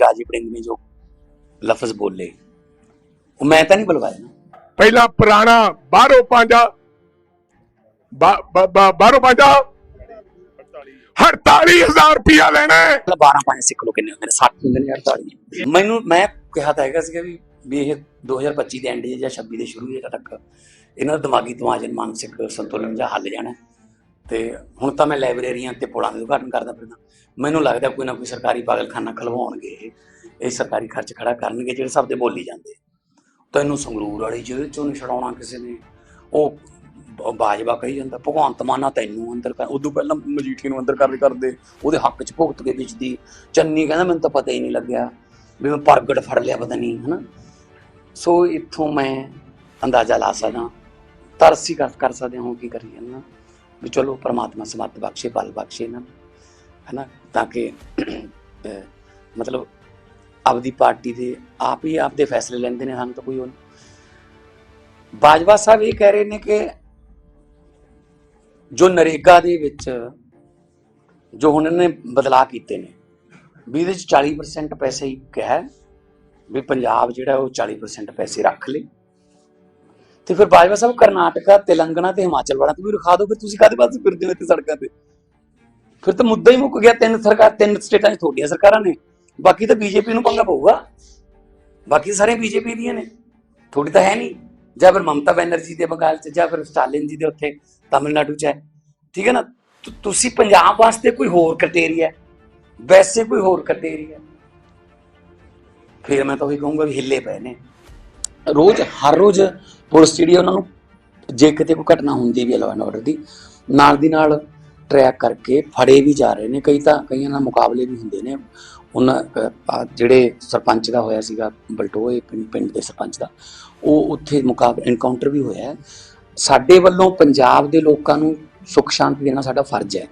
ਰਾਜੀ ਵੜਿੰਗ ਨੇ ਜੋ ਲਫ਼ਜ਼ ਬੋਲੇ। ਉਹ ਮੈਂ ਤਾਂ ਨਹੀਂ ਬੁਲਵਾਇਆ ਨਾ। ਪਹਿਲਾਂ ਪੁਰਾਣਾ ਬਾਹਰੋਂ ਪੰਜਾ ਬਾਹਰੋਂ ਪੰਜਾ। 48000 ਰੁਪਇਆ ਲੈਣਾ ਹੈ। ਮਤਲਬ 12 5 ਸਿੱਖ ਲੋ ਕਿੰਨੇ ਹੁੰਦੇ ਨੇ? 60 ਹੁੰਦੇ ਨੇ ਯਾਰ ਤਾੜੀ ਮੈਨੂੰ ਮੈਂ ਕਿਹਾ ਤਾਂ ਹੈਗਾ ਸੀਗਾ ਵੀ ਵੀ ਇਹ 2025 ਦੇ ਐਂਡ ਜਾਂ 26 ਦੇ ਸ਼ੁਰੂ ਜੇ ਤੱਕ ਇਹਨਾਂ ਦਾ ਦਿਮਾਗੀ ਤਵਾਜ਼ਨ ਮਾਨਸਿਕ ਸੰਤੁਲਨ ਜਾਂ ਹੱਲ ਜਾਣਾ ਤੇ ਹੁਣ ਤਾਂ ਮੈਂ ਲਾਇਬ੍ਰੇਰੀਆਂ ਤੇ ਪੁਲਾਂ ਦੇ ਉਦਘਾਟਨ ਕਰਦਾ ਫਿਰਦਾ। ਮੈਨੂੰ ਲੱਗਦਾ ਕੋਈ ਨਾ ਕੋਈ ਸਰਕਾਰੀ ਪਾਗਲਖਾਨਾ ਖਲਵਾਉਣਗੇ। ਇਹ। ਸਰਕਾਰੀ ਖਰਚ ਖੜਾ ਕਰਨਗੇ ਜਿਹੜੇ ਸਭ ਦੇ ਬੋਲੀ ਜਾਂਦੇ। ਤੈਨੂੰ ਸੰਗਰੂਰ ਵਾਲੀ ਜੇਲ੍ਹ ਚੋਂ ਨਹੀਂ ਛਡਾਉਣਾ ਕਿਸੇ ਨੇ। ਉਹ ਬਾਜਵਾ ਕਹੀ ਜਾਂਦਾ, ਭਗਵੰਤ ਮਾਨਾ ਤੈਨੂੰ ਅੰਦਰ ਕਰ। ਉਦੋਂ ਪਹਿਲਾਂ ਮਜੀਠੀ ਨੂੰ ਅੰਦਰ ਕਰਦੇ ਕਰਦੇ। ਉਹਦੇ ਹੱਕ 'ਚ ਭੁਗਤ ਕੇ ਵਿੱਚ ਚੰਨੀ ਕਹਿੰਦਾ, ਮੈਨੂੰ ਤਾਂ ਪਤਾ ਹੀ ਨਹੀਂ ਲੱਗਿਆ ਵੀ ਮੈਂ ਪ੍ਰਗਟ ਫੜ ਲਿਆ ਪਤਾ ਨਹੀਂ, ਹਨਾ? ਸੋ ਇੱਥੋਂ ਮੈਂ ਅੰਦਾਜ਼ਾ ਲਾ ਸਕਦਾ। ਤਰਸੀ ਕਰ ਕਰ ਸਕਦੇ ਹਾਂ ਕੀ ਕਰੀਏ ਨਾ ਵੀ ਚਲੋ ਪਰਮਾਤਮਾ ਸਮੱਤ ਬਖਸ਼ੇ ਬਲ ਬਖਸ਼ੇ ਇਹਨਾਂ ਨੂੰ, ਹਨਾ? ਤਾਂ ਕਿ ਮਤਲਬ ਆਪਦੀ ਪਾਰਟੀ ਦੇ ਆਪ ਹੀ ਆਪਦੇ ਫੈਸਲੇ ਲੈਂਦੇ ਨੇ ਹਨ ਤਾਂ ਕੋਈ ਉਹ ਨਹੀਂ। ਬਾਜਵਾ ਸਾਹਿਬ ਇਹ ਕਹਿ ਰਹੇ ਨੇ ਕਿ ਜੋ ਨਰੇਗਾ ਦੇ ਵਿੱਚ ਜੋ ਹੁਣ ਇਹਨਾਂ ਨੇ ਬਦਲਾਅ ਕੀਤੇ ਨੇ, ਵੀ ਇਹਦੇ ਚ 40% ਪੈਸੇ ਹੀ ਕਿਹਾ ਹੈ, ਵੀ ਪੰਜਾਬ ਜਿਹੜਾ ਉਹ 40% ਪੈਸੇ ਰੱਖ ਲੇ। ਤੇ ਫਿਰ ਬਾਜਵਾ ਸਾਹਿਬ ਕਰਨਾਟਕਾ, ਤੇਲੰਗਾਨਾ ਤੇ ਹਿਮਾਚਲ ਵਾਲਾ, ਤੇ ਵੀ ਰਖਾ ਦਿਓ, ਫਿਰ ਤੁਸੀਂ ਕਾਹਦੇ ਵਾਸਤੇ ਫਿਰਦੇ ਹੋ ਇੱਥੇ ਸੜਕਾਂ ਤੇ? ਫਿਰ ਤਾਂ ਮੁੱਦਾ ਹੀ ਮੁੱਕ ਗਿਆ, ਤਿੰਨ ਸਰਕਾਰ, ਤਿੰਨ ਸਟੇਟਾਂ 'ਚ ਤੁਹਾਡੀਆਂ ਸਰਕਾਰਾਂ ਨੇ। ਬਾਕੀ ਤਾਂ ਬੀਜੇਪੀ ਨੂੰ ਪੰਗਾ ਪਊਗਾ। ਬਾਕੀ ਸਾਰੇ ਬੀਜੇਪੀ ਦੀਆਂ ਨੇ। ਥੋੜੀ ਤਾਂ ਹੈ ਨਹੀਂ। ਜਾਂ ਫਿਰ ਮਮਤਾ ਬੈਨਰਜੀ ਦੇ ਬੰਗਾਲ 'ਚ, ਜਾਂ ਫਿਰ ਸਟਾਲਿਨ ਜੀ ਦੇ ਉੱਥੇ, ਤਾਮਿਲਨਾਡੂ 'ਚ ਹੈ। ਠੀਕ ਹੈ ਨਾ? ਤੁਸੀਂ ਪੰਜਾਬ ਵਾਸਤੇ ਕੋਈ ਹੋਰ ਕ੍ਰਾਈਟੇਰੀਆ ਵੈਸੇ ਕੋਈ ਹੋਰ ਕ੍ਰਾਈਟੇਰੀਆ ਫਿਰ ਮੈਂ ਤਾਂ ਉਹੀ ਕਹੂੰਗਾ ਵੀ ਹਿੱਲੇ ਪਏ ਨੇ। ਰੋਜ਼, ਹਰ ਰੋਜ਼ ਪੁਲਿਸ ਜਿਹੜੀ ਉਹਨਾਂ ਨੂੰ, ਜੇ ਕਿਤੇ ਕੋਈ ਘਟਨਾ ਹੁੰਦੀ ਵੀ ਲਾਅ ਐਂਡ ਆਰਡਰ ਦੀ, ਨਾਲ ਦੀ ਨਾਲ ਟਰੈਕ ਕਰਕੇ ਫੜੇ ਵੀ ਜਾ ਰਹੇ ਨੇ। ਕਈ ਤਾਂ, ਕਈਆਂ ਨਾਲ ਮੁਕਾਬਲੇ ਵੀ ਹੁੰਦੇ ਨੇ। ਉਹਨਾਂ ਜਿਹੜੇ ਸਰਪੰਚ ਦਾ ਹੋਇਆ ਸੀਗਾ, ਬਲਟੋਏ ਪਿੰਡ ਪਿੰਡ ਦੇ ਸਰਪੰਚ ਦਾ, ਉਹ ਉੱਥੇ ਮੁਕਾਬਲਾ ਐਨਕਾਊਂਟਰ ਵੀ ਹੋਇਆ ਸਾਡੇ ਵੱਲੋਂ ਪੰਜਾਬ ਦੇ ਲੋਕਾਂ ਨੂੰ ਸੁੱਖ ਸ਼ਾਂਤੀ ਦੇਣਾ ਸਾਡਾ ਫਰਜ਼ ਹੈ।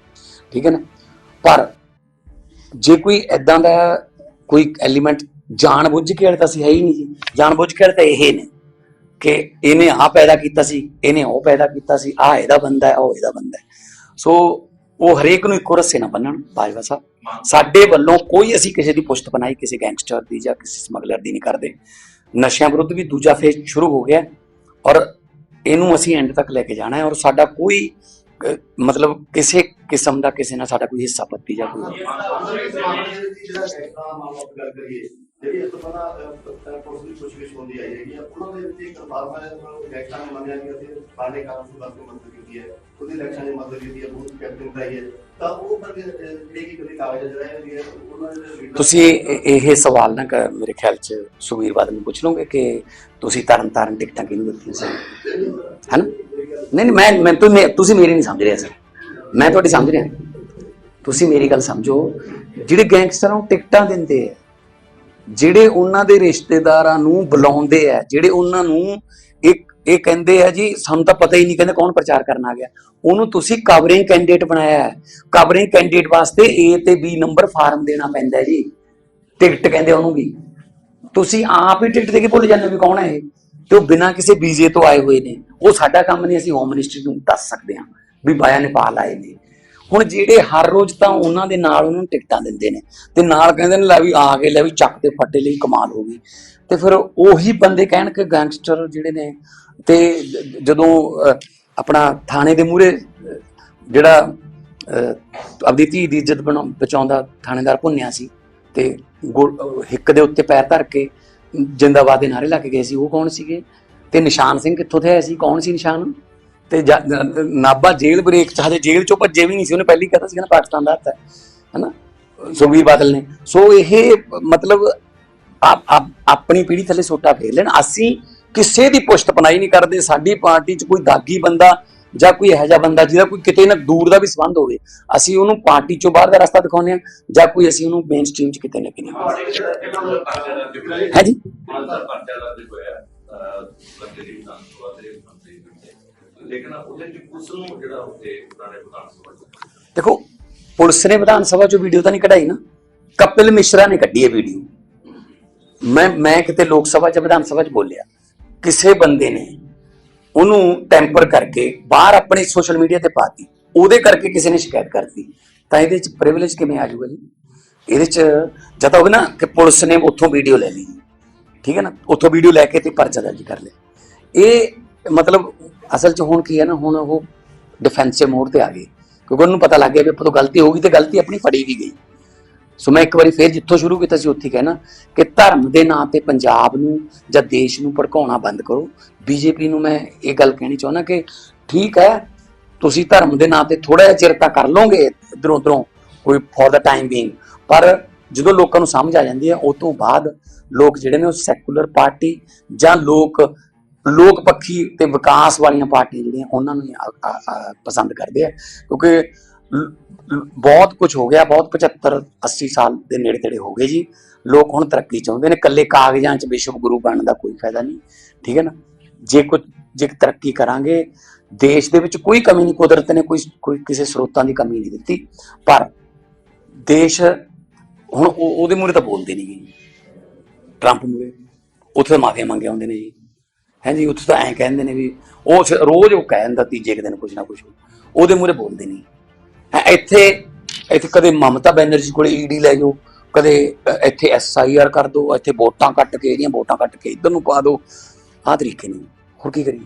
ਠੀਕ ਹੈ ਨਾ? ਪਰ ਜੇ ਕੋਈ ਐਦਾਂ ਦਾ ਕੋਈ ਐਲੀਮੈਂਟ ਜਾਣ ਬੁੱਝ ਕੇ ਵਾਲੇ ਤਾਂ ਅਸੀਂ ਹੈ ਹੀ ਨਹੀਂ ਜੀ। ਜਾਣ ਬੁੱਝ ਕੇ ਵਾਲੇ ਤਾਂ ਇਹ ਨੇ ਕਿ ਇਹਨੇ ਆ ਪੈਦਾ ਕੀਤਾ ਸੀ, ਇਹਨੇ ਉਹ ਪੈਦਾ ਕੀਤਾ ਸੀ ਆ ਇਹਦਾ ਬੰਦਾ ਹੈ, ਉਹ ਇਹਦਾ ਬੰਦਾ ਹੈ। ਸੋ ਉਹ ਹਰੇਕ ਨੂੰ ਇੱਕੋ ਰੱਸੇ ਨਾ ਬੰਨਣ, ਬਾਜਵਾ ਸਾਹਿਬ। ਸਾਡੇ ਵੱਲੋਂ ਕੋਈ ਅਸੀਂ ਕਿਸੇ ਦੀ ਪੁਸ਼ਤ ਬਣਾਈ, ਕਿਸੇ ਗੈਂਗਸਟਰ ਦੀ ਜਾਂ ਕਿਸੇ ਸਮਗਲਰ ਦੀ ਨਹੀਂ ਕਰਦੇ। ਨਸ਼ਿਆਂ ਵਿਰੁੱਧ ਵੀ ਦੂਜਾ ਫੇਜ਼ ਸ਼ੁਰੂ ਹੋ ਗਿਆ ਔਰ ਇਹਨੂੰ ਅਸੀਂ ਐਂਡ ਤੱਕ ਲੈ ਕੇ ਜਾਣਾ ਹੈ ਔਰ ਸਾਡਾ ਕੋਈ ਮਤਲਬ ਕਿਸੇ ਕਿਸਮ ਦਾ ਕਿਸੇ ਨਾਲ ਸਾਡਾ ਕੋਈ ਹਿੱਸਾ ਪੱਤੀ ਜਾਂ ਕੋਈ ਜਿਹੜਾ ਤੋਂ ਪਹਿਲਾਂ ਪੁਲਿਸ ਦੀ ਪੁੱਛਗਿੱਛ ਹੁੰਦੀ ਆਈ ਹੈਗੀ ਆ ਉਹਨਾਂ ਦੇ ਵਿੱਚ ਇੱਕ ਫਾਰਮਾ ਹੈ ਇਲੈਕਸ਼ਨ ਨੇ ਮੰਨਿਆ ਕਿ ਅਸੀਂ ਬਾਣੇ ਕਾਰਨ ਸੁਧਾਰ ਦੀ ਮਦਦ ਕੀਤੀ ਹੈ ਉਹਦੀ ਇਲੈਕਸ਼ਨ ਦੀ ਮਦਦ ਕੀਤੀ ਹੈ ਬੂਥ ਕੈਪਟਨ ਕਰਾਈ ਹੈ। ਤਾਂ ਉਹ ਫਿਰ ਜਿਹੜੇ ਕਿ ਕਦੇ ਕਾਗਜ਼ ਜਿਹੜਾ ਹੈ ਉਹਨਾਂ ਦੇ ਤੁਸੀਂ ਇਹ ਸਵਾਲ ਨਾ ਕਰ ਮੇਰੇ ਖਿਆਲ ਚ ਸੁਵੀਰ ਬਾਦਲ ਨੂੰ ਪੁੱਛ ਲਓਗੇ ਕਿ ਤੁਸੀਂ ਤਰਨ ਤਾਰਨ ਟਿਕਟਾਂ ਕਿਹਨੂੰ ਦਿੱਤੀਆਂ ਸੀ ਹੈਨਾ? ਨਹੀਂ ਨਹੀਂ ਮੈਂ ਮੈਂ ਤੂੰ ਮੇ- ਤੁਸੀਂ ਮੇਰੀ ਨਹੀਂ ਸਮਝ ਰਿਹਾ ਸਰ। ਮੈਂ ਤੁਹਾਡੀ ਸਮਝ ਰਿਹਾ। ਤੁਸੀਂ ਮੇਰੀ ਗੱਲ ਸਮਝੋ। ਜਿਹੜੇ ਗੈਂਗਸਟਰਾਂ ਨੂੰ ਟਿਕਟਾਂ ਦਿੰਦੇ ਆ। ਜਿਹੜੇ ਉਹਨਾਂ ਦੇ ਰਿਸ਼ਤੇਦਾਰਾਂ ਨੂੰ ਬੁਲਾਉਂਦੇ ਆ, ਜਿਹੜੇ ਉਹਨਾਂ ਨੂੰ ਇੱਕ, ਇਹ ਕਹਿੰਦੇ ਆ ਜੀ, ਸਾਨੂੰ ਤਾਂ ਪਤਾ ਹੀ ਨਹੀਂ ਕਹਿੰਦੇ ਕੌਣ ਪ੍ਰਚਾਰ ਕਰਨ ਆ ਗਿਆ। ਉਹਨੂੰ ਤੁਸੀਂ ਕਵਰਿੰਗ ਕੈਂਡੀਡੇਟ ਬਣਾਇਆ ਹੈ। ਕਵਰਿੰਗ ਕੈਂਡੀਡੇਟ ਵਾਸਤੇ A ਤੇ B ਨੰਬਰ ਫਾਰਮ ਦੇਣਾ ਪੈਂਦਾ ਜੀ। ਟਿਕਟ ਕਹਿੰਦੇ ਉਹਨੂੰ ਵੀ। ਤੁਸੀਂ ਆਪ ਹੀ ਟਿਕਟ ਦੇ ਕੇ ਭੁੱਲ ਜਾਂਦੇ ਹੋ ਵੀ ਕੌਣ ਹੈ ਇਹ। ਤੇ ਉਹ ਬਿਨਾਂ ਕਿਸੇ ਵੀਜ਼ੇ ਤੋਂ ਆਏ ਹੋਏ ਨੇ। ਉਹ ਸਾਡਾ ਕੰਮ ਨਹੀਂ, ਅਸੀਂ ਹੋਮ ਮਿਨਿਸਟਰੀ ਨੂੰ ਦੱਸ ਸਕਦੇ ਹਾਂ ਵੀ ਬਾਇਆ ਨੇਪਾਲ ਆਏ ਨੇ। ਹੁਣ ਜਿਹੜੇ ਹਰ ਰੋਜ਼ ਤਾਂ ਉਹਨਾਂ ਦੇ ਨਾਲ ਉਹਨਾਂ ਨੂੰ ਟਿਕਟਾਂ ਦਿੰਦੇ ਨੇ ਤੇ ਨਾਲ ਕਹਿੰਦੇ ਨੇ ਲੈ ਵੀ ਆ ਕੇ ਲੈ ਵੀ ਚੱਕ ਤੇ ਫੱਟੇ ਲਈ ਕਮਾਲ ਹੋ ਗਈ। ਤੇ ਫਿਰ ਉਹੀ ਬੰਦੇ ਕਹਿਣ ਕਿ ਗੈਂਗਸਟਰ ਜਿਹੜੇ ਨੇ ਤੇ ਜਦੋਂ ਆਪਣਾ ਥਾਣੇ ਦੇ ਮੂਹਰੇ ਜਿਹੜਾ ਅਹ, ਆਪਦੀ ਧੀ ਦੀ ਇੱਜ਼ਤ ਬਣਾ- ਬਚਾਉਂਦਾ ਥਾਣੇਦਾਰ ਭੁੰਨਿਆ ਸੀ ਤੇ ਗੋ- ਹਿੱਕ ਦੇ ਉੱਤੇ ਪੈਰ ਧਰ ਕੇ ਜਿੰਦਾਬਾਦ ਦੇ ਨਾਰੇ ਲਾ ਕੇ ਗਏ ਸੀ ਉਹ ਕੌਣ ਸੀਗੇ? ਤੇ ਨਿਸ਼ਾਨ ਸਿੰਘ ਕਿੱਥੋਂ ਦੇ ਆਏ ਸੀ? ਕੌਣ ਸੀ ਨਿਸ਼ਾਨ? ਤੇ ਜਾ- ਨ- ਨਾਭਾ ਜੇਲ੍ਹ ਬ੍ਰੇਕ ਚ ਹਜੇ ਜੇਲ੍ਹ ਚੋਂ ਭੱਜੇ ਵੀ ਨਹੀਂ ਸੀ ਉਹਨੇ ਪਹਿਲੀ ਕਹਤਾ ਸੀ ਨਾ ਪਾਕਿਸਤਾਨ ਦਾ ਹੱਥ ਹੈ ਹਨਾ? ਸੁਖਬੀਰ ਬਾਦਲ ਨੇ। ਸੋ ਇਹ ਮਤਲਬ ਆਪ ਆਪ- ਆਪਣੀ ਪੀੜ੍ਹੀ ਥੱਲੇ ਸੋਟਾ ਫੇਰ ਲੈਣ। ਅਸੀਂ ਕਿਸੇ ਦੀ ਪੁਸ਼ਤ ਪਨਾਈ ਨਹੀਂ ਕਰਦੇ ਸਾਡੀ ਪਾਰਟੀ 'ਚ ਕੋਈ ਦਾਗੀ ਬੰਦਾ ਜਾਂ ਕੋਈ ਇਹੋ ਜਿਹਾ ਬੰਦਾ ਜਿਹਦਾ ਕੋਈ ਕਿਤੇ ਨਾ ਦੂਰ ਦਾ ਵੀ ਸੰਬੰਧ ਹੋਵੇ ਅਸੀਂ ਉਹਨੂੰ ਪਾਰਟੀ 'ਚੋਂ ਬਾਹਰ ਦਾ ਰਸਤਾ ਦਿਖਾਉਂਦੇ ਹਾਂ ਜਾਂ ਕੋਈ ਅਸੀਂ ਉਹਨੂੰ ਮੇਨ ਸਟ੍ਰੀਮ 'ਚ ਕਿਤੇ ਨਾ ਕਿਤੇ ਤੁਹਾਡੇ ਲੇਕਿਨ ਉਹਦੇ ਚ ਉਸ ਨੂੰ ਜਿਹੜਾ ਉੱਤੇ ਪੁਰਾਣੇ ਵਿਧਾਨ ਸਭਾ ਦੇਖੋ, ਪੁਲਿਸ ਨੇ ਵਿਧਾਨ ਸਭਾ 'ਚੋਂ ਵੀਡੀਓ ਤਾਂ ਨਹੀਂ ਕਢਾਈ ਨਾ। ਕਪਿਲ ਮਿਸ਼ਰਾ ਨੇ ਕੱਢੀ ਹੈ ਵੀਡੀਓ। ਮੈਂ ਮੈਂ ਕਿਤੇ ਲੋਕ ਸਭਾ 'ਚ, ਵਿਧਾਨ ਸਭਾ 'ਚ ਬੋਲਿਆ। ਕਿਸੇ ਬੰਦੇ ਨੇ ਉਹਨੂੰ ਟੈਂਪਰ ਕਰਕੇ ਬਾਹਰ ਆਪਣੇ ਸੋਸ਼ਲ ਮੀਡੀਆ ਤੇ ਪਾਤੀ। ਉਹਦੇ ਕਰਕੇ ਕਿਸੇ ਨੇ ਸ਼ਿਕਾਇਤ ਕਰਤੀ ਤਾਂ ਇਹਦੇ 'ਚ ਪ੍ਰਿਵਿਲੇਜ ਕਿਵੇਂ ਆ ਜਾਊਗਾ ਜੀ? ਇਹਦੇ ਚ ਜਦ ਤਾਂ ਹੋਵੇ ਨਾ ਕਿ ਪੁਲਿਸ ਨੇ ਉੱਥੋਂ ਵੀਡੀਓ ਲੈ ਲਈ। ਠੀਕ ਹੈ ਨਾ? ਉੱਥੋਂ ਵੀਡੀਓ ਲੈ ਕੇ ਤੇ ਪਰਚਾ ਦਰਜ ਕਰ ਲਿਆ। ਇਹ ਮਤਲਬ ਅਸਲ ਚ ਹੁਣ ਕੀ ਹੈ ਨਾ, ਹੁਣ ਉਹ ਡਿਫੈਂਸਿਵ ਮੋਡ ਤੇ ਆ ਗਏ ਕਿਉਂਕਿ ਉਹਨੂੰ ਪਤਾ ਲੱਗ ਗਿਆ ਵੀ ਆਪਾਂ ਤੋਂ ਗਲਤੀ ਹੋ ਗਈ ਤੇ ਗਲਤੀ ਆਪਣੀ ਫੜੀ ਵੀ ਗਈ। ਸੋ ਮੈਂ ਇੱਕ ਵਾਰੀ ਫੇਰ ਜਿੱਥੋਂ ਸ਼ੁਰੂ ਕੀਤਾ ਸੀ, ਉੱਥੇ ਕਹਿਣਾ ਕਿ ਧਰਮ ਦੇ ਨਾਂ ਤੇ ਪੰਜਾਬ ਨੂੰ ਜਾਂ ਦੇਸ਼ ਨੂੰ ਭੜਕਾਉਣਾ ਬੰਦ ਕਰੋ। ਬੀਜੇਪੀ ਨੂੰ ਮੈਂ ਇਹ ਗੱਲ ਕਹਿਣੀ ਚਾਹੁੰਦਾ ਕਿ ਠੀਕ ਹੈ, ਤੁਸੀਂ ਧਰਮ ਦੇ ਨਾਂ ਤੇ ਥੋੜਾ ਜਿਹਾ ਚਿਰ ਤਾਂ ਕਰ ਲੋਗੇ ਇਧਰੋਂ ਉਧਰੋਂ, ਕੋਈ ਫॉर ਦਾ ਟਾਈਮ ਬੀਇੰਗ ਪਰ ਜਦੋਂ ਲੋਕਾਂ ਨੂੰ ਸਮਝ ਆ ਜਾਂਦੀ ਹੈ ਉਸ ਤੋਂ ਬਾਅਦ ਲੋਕ ਜਿਹੜੇ ਨੇ ਉਹ ਸੈਕੂਲਰ ਪਾਰਟੀ ਜਾਂ ਲੋਕ ਲੋਕ ਪੱਖੀ ਤੇ ਵਿਕਾਸ ਵਾਲੀਆਂ ਪਾਰਟੀਆਂ ਜਿਹੜੀਆਂ, ਉਹਨਾਂ ਨੂੰ ਹੀ ਪਸੰਦ ਕਰਦੇ ਆ। ਕਿਉਂਕਿ ਬਹੁਤ ਕੁਝ ਹੋ ਗਿਆ, ਬਹੁਤ 75 80 ਸਾਲ ਦੇ ਨੇੜੇ ਤੇੜੇ ਹੋ ਗਏ ਜੀ। ਲੋਕ ਹੁਣ ਤਰੱਕੀ ਚਾਹੁੰਦੇ ਨੇ ਕੱਲੇ ਕਾਗਜ਼ਾਂ 'ਚ ਵਿਸ਼ਵ ਗੁਰੂ ਬਣਨ ਦਾ ਕੋਈ ਫਾਇਦਾ ਨਹੀਂ, ਠੀਕ ਹੈ ਨਾ? ਜੇ ਕੁਝ, ਜੇ ਤਰੱਕੀ ਕਰਾਂਗੇ, ਦੇਸ਼ ਦੇ ਵਿੱਚ ਕੋਈ ਕਮੀ ਨਹੀਂ, ਕੁਦਰਤ ਨੇ ਕੋਈ ਕੋਈ ਕਿਸੇ ਸਰੋਤਾਂ ਦੀ ਕਮੀ ਨਹੀਂ ਦਿੱਤੀ। ਪਰ ਦੇਸ਼ ਹੁਣ ਉਹ- ਉਹਦੇ ਮੂਹਰੇ ਤਾਂ ਬੋਲਦੇ ਨਹੀਂ ਜੀ। ਟਰੰਪ ਮੂਹਰੇ, ਉੱਥੇ ਤਾਂ ਮਾਫੀਆ ਮੰਗੇ ਆਉਂਦੇ ਨੇ ਜੀ। ਹਾਂਜੀ ਉੱਥੇ ਤਾਂ ਐਂ ਕਹਿੰਦੇ ਨੇ ਵੀ ਉਹ ਸ- ਰੋਜ਼ ਉਹ ਕਹਿ ਦਿੰਦਾ ਤੀਜੇ ਕੁ ਦਿਨ ਕੁਝ ਨਾ ਕੁਝ ਉਹਦੇ ਮੂਹਰੇ ਬੋਲਦੇ ਨਹੀਂ। ਹੈਂ, ਇੱਥੇ ਇੱਥੇ ਕਦੇ ਮਮਤਾ ਬੈਨਰਜੀ ਕੋਲੇ ਈਡੀ ਲੈ ਜਾਓ ਕਦੇ ਅ, ਇੱਥੇ ਐਸਆਈਆਰ ਕਰ ਦਿਓ ਇੱਥੇ ਵੋਟਾਂ ਕੱਟ ਕੇ ਇਹਦੀਆਂ ਵੋਟਾਂ ਕੱਟ ਕੇ ਇਧਰ ਨੂੰ ਪਾ ਦਿਓ ਆਹ ਤਰੀਕੇ ਨਹੀਂ ਹੋਰ ਕੀ ਕਰੀਏ?